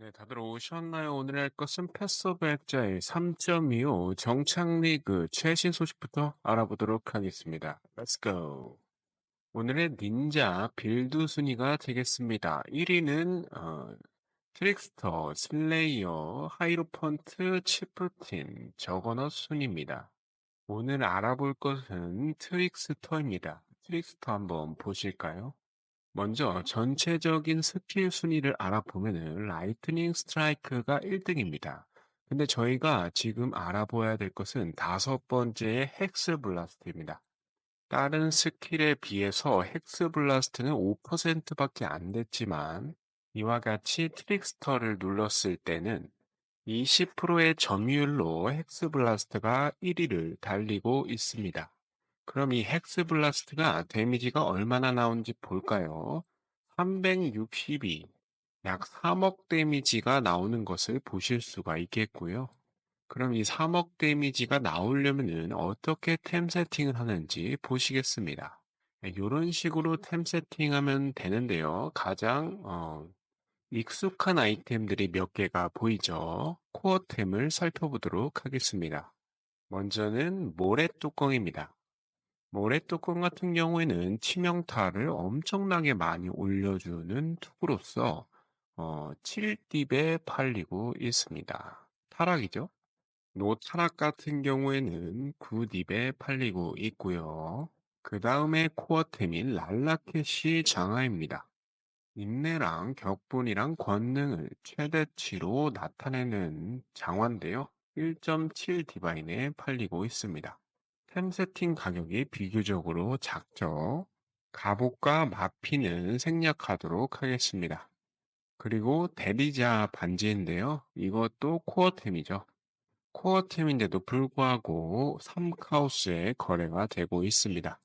네, 다들 오셨나요? 오늘 할 것은 패스오브 액자의 3.25 정착 리그 최신 소식부터 알아보도록 하겠습니다. Let's go. 오늘의 닌자 빌드 순위가 되겠습니다. 1위는 어, 트릭스터, 슬레이어, 하이로펀트, 치프틴, 저거너 순입니다. 오늘 알아볼 것은 트릭스터입니다. 트릭스터 한번 보실까요? 먼저 전체적인 스킬 순위를 알아보면은 라이트닝 스트라이크가 1등입니다. 근데 저희가 지금 알아봐야 될 것은 다섯 번째의 헥스 블라스트입니다. 다른 스킬에 비해서 헥스 블라스트는 5%밖에 안 됐지만 이와 같이 트릭스터를 눌렀을 때는 20%의 점유율로 헥스 블라스트가 1위를 달리고 있습니다. 그럼 이 헥스 블라스트가 데미지가 얼마나 나온지 볼까요? 362, 약 3억 데미지가 나오는 것을 보실 수가 있겠고요. 그럼 이 3억 데미지가 나오려면 어떻게 템 세팅을 하는지 보시겠습니다. 이런 식으로 템 세팅하면 되는데요. 가장 어, 익숙한 아이템들이 몇 개가 보이죠. 코어템을 살펴보도록 하겠습니다. 먼저는 모래 뚜껑입니다. 모래뚜껑 같은 경우에는 치명타를 엄청나게 많이 올려주는 투구로서 어, 7딥에 팔리고 있습니다. 타락이죠. 노타락 같은 경우에는 9딥에 팔리고 있고요. 그 다음에 코어템인 랄라켓이 장화입니다. 인내랑 격분이랑 권능을 최대치로 나타내는 장화인데요. 1.7 디바인에 팔리고 있습니다. 템 세팅 가격이 비교적으로 작죠. 갑옷과 마피는 생략하도록 하겠습니다. 그리고 대리자 반지인데요. 이것도 코어템이죠. 코어템인데도 불구하고 3카우스에 거래가 되고 있습니다.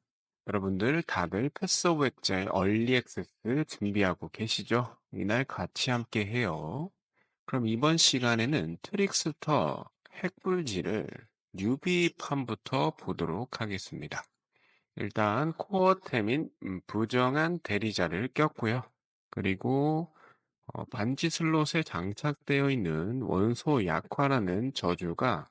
여러분들 다들 패스 오브 액자의 얼리 액세스 준비하고 계시죠? 이날 같이 함께 해요. 그럼 이번 시간에는 트릭스터 핵불지를 뉴비판부터 보도록 하겠습니다. 일단 코어템인 음, 부정한 대리자를 꼈고요. 그리고 어, 반지 슬롯에 장착되어 있는 원소 약화라는 저주가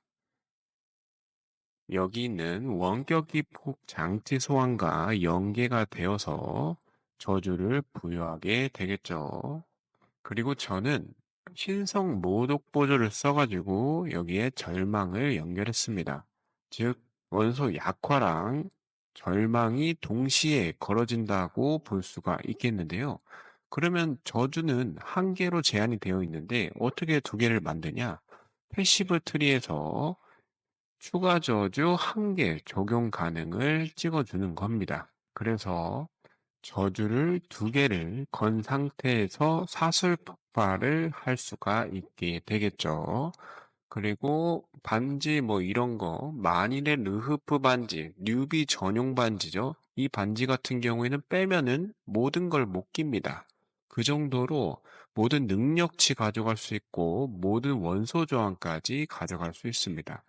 여기 있는 원격기 폭 장치 소환과 연계가 되어서 저주를 부여하게 되겠죠. 그리고 저는 신성 모독 보조를 써가지고 여기에 절망을 연결했습니다. 즉 원소 약화랑 절망이 동시에 걸어진다고 볼 수가 있겠는데요. 그러면 저주는 한 개로 제한이 되어 있는데 어떻게 두 개를 만드냐? 패시브 트리에서 추가 저주 한 개 적용 가능을 찍어주는 겁니다. 그래서 저주를 두 개를 건 상태에서 사슬 폭발을 할 수가 있게 되겠죠. 그리고 반지 뭐 이런 거 만일의 르흐프 반지, 뉴비 전용 반지죠. 이 반지 같은 경우에는 빼면은 모든 걸 못 낍니다. 그 정도로 모든 능력치 가져갈 수 있고 모든 원소 저항까지 가져갈 수 있습니다.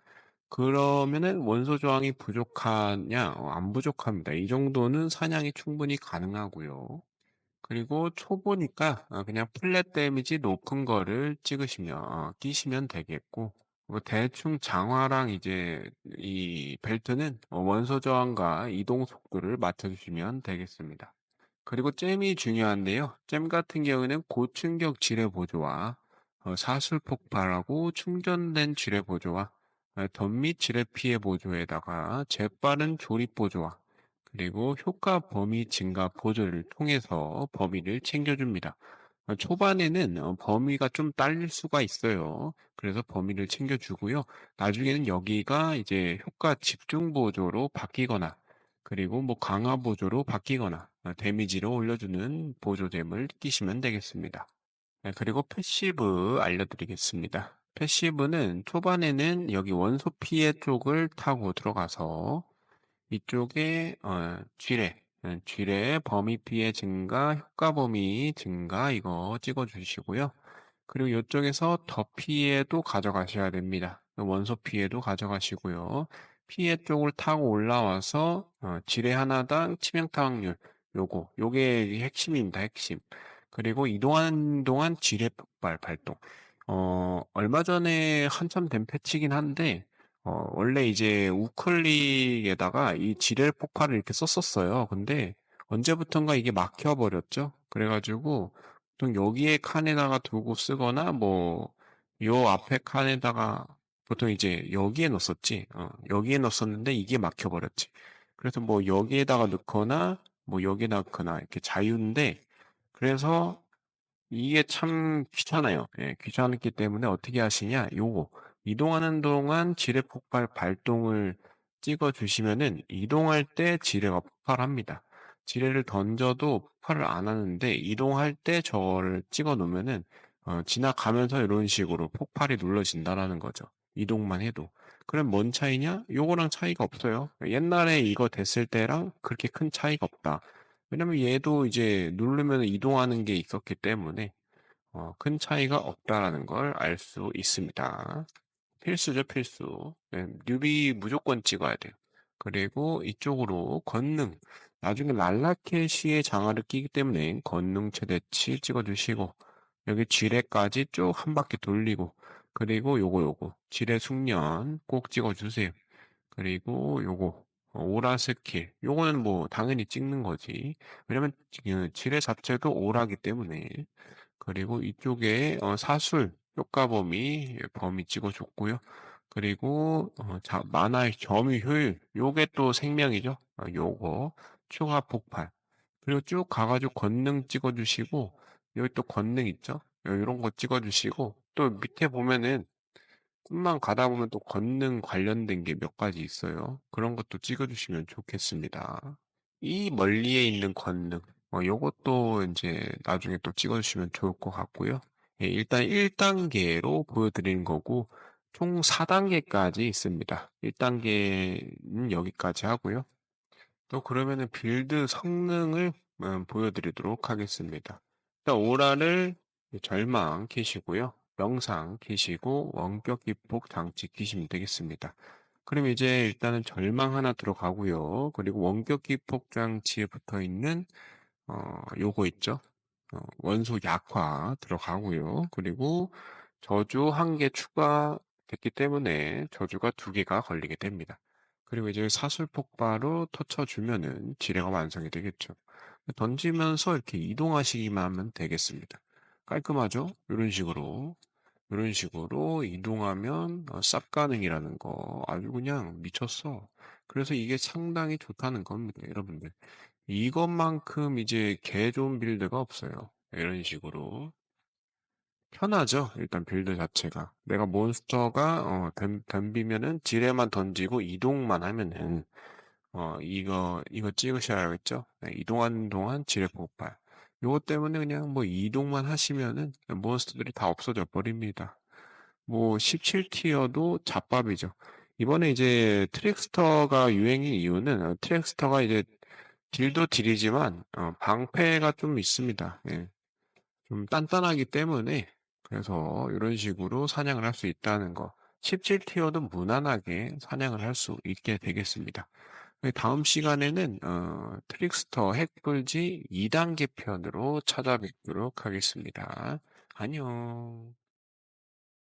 그러면은 원소 저항이 부족하냐? 어, 안 부족합니다. 이 정도는 사냥이 충분히 가능하고요. 그리고 초보니까 어, 그냥 플랫 데미지 높은 거를 찍으시면 어, 끼시면 되겠고 뭐 대충 장화랑 이제 이 벨트는 원소 저항과 이동 속도를 맞춰주시면 되겠습니다. 그리고 잼이 중요한데요. 잼 같은 경우에는 고충격 지뢰 보조와 사술 폭발하고 충전된 지뢰 보조와 덤및 지뢰 피해 보조에다가 재빠른 조립 보조와 그리고 효과 범위 증가 보조를 통해서 범위를 챙겨줍니다. 초반에는 어, 범위가 좀 딸릴 수가 있어요. 그래서 범위를 챙겨주고요. 나중에는 여기가 이제 효과 집중 보조로 바뀌거나 그리고 뭐 강화 보조로 바뀌거나 어, 데미지를 올려주는 보조됨을 끼시면 되겠습니다. 네, 그리고 패시브 알려드리겠습니다. 패시브는 초반에는 여기 원소 피해 쪽을 타고 들어가서 이쪽에 어, 쥐레, 어, 쥐레 범위 피해 증가, 효과 범위 증가 이거 찍어 주시고요. 그리고 이쪽에서 더 피해도 가져가셔야 됩니다. 원소 피해도 가져가시고요. 피해 쪽을 타고 올라와서 어, 지뢰 하나당 치명타 확률 요거 요게 핵심입니다. 핵심. 그리고 이동하는 동안 지뢰 폭발 발동. 어, 얼마 전에 한참 된 패치긴 한데, 어, 원래 이제 우클릭에다가 이 지뢰 폭발을 이렇게 썼었어요. 근데 언제부턴가 이게 막혀버렸죠. 그래가지고, 보통 여기에 칸에다가 두고 쓰거나, 뭐, 요 앞에 칸에다가, 보통 이제 여기에 넣었었지. 어, 여기에 넣었었는데 이게 막혀버렸지. 그래서 뭐 여기에다가 넣거나, 뭐 여기에 넣거나, 이렇게 자유인데, 그래서 이게 참 귀찮아요. 예, 귀찮기 때문에 어떻게 하시냐? 요거 이동하는 동안 지뢰 폭발 발동을 찍어 주시면은 이동할 때 지뢰가 폭발합니다. 지뢰를 던져도 폭발을 안 하는데 이동할 때 저를 찍어 놓으면은 어, 지나가면서 이런 식으로 폭발이 눌러진다라는 거죠. 이동만 해도. 그럼 뭔 차이냐? 요거랑 차이가 없어요. 옛날에 이거 됐을 때랑 그렇게 큰 차이가 없다. 왜냐면 얘도 이제 누르면 이동하는 게 있었기 때문에 어, 큰 차이가 없다라는 걸 알 수 있습니다. 필수죠, 필수. 네, 뉴비 무조건 찍어야 돼요. 그리고 이쪽으로 건능. 나중에 랄라켓시의 장화를 끼기 때문에 건능 최대치 찍어주시고 여기 지뢰까지 쭉 한 바퀴 돌리고 그리고 요거 요거 지뢰 숙련 꼭 찍어주세요. 그리고 요거 어, 오라 스킬. 요거는 뭐 당연히 찍는 거지. 왜냐면 그 지뢰 자체도 오라기 때문에. 그리고 이쪽에 어, 사술 효과 범위 범위 찍어줬고요. 그리고 어, 자, 만화의 점유 효율. 요게 또 생명이죠. 어, 요거 추가 폭발. 그리고 쭉 가가지고 권능 찍어주시고 여기 또 권능 있죠. 이런 거 찍어주시고 또 밑에 보면은 좀만 가다 보면 또 권능 관련된 게 몇 가지 있어요. 그런 것도 찍어주시면 좋겠습니다. 이 멀리에 있는 권능, 어, 요것도 이제 나중에 또 찍어주시면 좋을 것 같고요. 예, 일단 1단계로 보여드리는 거고, 총 4단계까지 있습니다. 1단계는 여기까지 하고요. 또 그러면은 빌드 성능을 음, 보여드리도록 하겠습니다. 일단 오라를 절망 키시고요. 명상 키시고 원격 기폭 장치 키시면 되겠습니다. 그럼 이제 일단은 절망 하나 들어가고요. 그리고 원격 기폭 장치에 붙어 있는 어 요거 있죠. 어, 원소 약화 들어가고요. 그리고 저주 한 개 추가됐기 때문에 저주가 두 개가 걸리게 됩니다. 그리고 이제 사슬 폭발로 터쳐주면은 지뢰가 완성이 되겠죠. 던지면서 이렇게 이동하시기만 하면 되겠습니다. 깔끔하죠? 이런 식으로 이런 식으로 이동하면 어, 쌉 가능이라는 거 아주 그냥 미쳤어. 그래서 이게 상당히 좋다는 겁니다, 여러분들. 이것만큼 이제 개 좋은 빌드가 없어요. 이런 식으로. 편하죠, 일단 빌드 자체가. 내가 몬스터가 어, 덤, 덤비면은 지뢰만 던지고 이동만 하면은 어, 이거 이거 찍으셔야겠죠? 네, 이동하는 동안 지뢰 폭발. 요것 때문에 그냥 뭐 이동만 하시면은 몬스터들이 다 없어져 버립니다. 뭐 17티어도 잡밥이죠. 이번에 이제 트랙스터가 유행인 이유는 어, 트랙스터가 이제 딜도 딜이지만 어, 방패가 좀 있습니다. 예. 좀 단단하기 때문에 그래서 이런 식으로 사냥을 할 수 있다는 거. 17티어도 무난하게 사냥을 할 수 있게 되겠습니다. 다음 시간에는 어, 트릭스터 핵불지 2단계 편으로 찾아뵙도록 하겠습니다. 안녕.